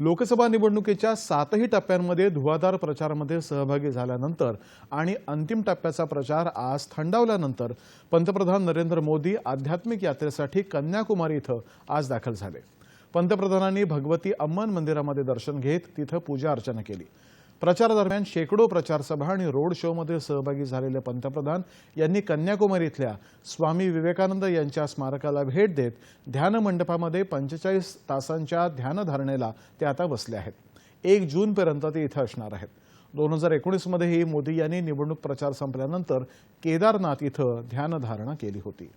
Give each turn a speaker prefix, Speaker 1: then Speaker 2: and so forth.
Speaker 1: लोकसभा निवडणुकीच्या सातही टप्प्यांमध्ये धुवाधार प्रचारामध्ये सहभागी झाल्यानंतर आणि अंतिम टप्प्याचा प्रचार आज थंडावल्यानंतर पंतप्रधान नरेंद्र मोदी आध्यात्मिक यात्रेसाठी कन्याकुमारी इथं आज दाखल झाले. पंतप्रधानांनी भगवती अम्मन मंदिरामध्ये दर्शन घेत तिथं पूजा अर्चना केली. प्रचारादरम्यान शेकडो प्रचारसभा आणि रोड शोमध्ये सहभागी झालेले पंतप्रधान यांनी कन्याकुमारी इथल्या स्वामी विवेकानंद यांच्या स्मारकाला भेट देत ध्यान मंडपामध्ये पंचेचाळीस तासांच्या ध्यानधारणेला ते आता बसले आहेत. एक जूनपर्यंत ते इथं असणार आहेत. दोन हजार एकोणीसमध्येही मोदी यांनी निवडणूक प्रचार संपल्यानंतर केदारनाथ इथं ध्यानधारणा केली होती.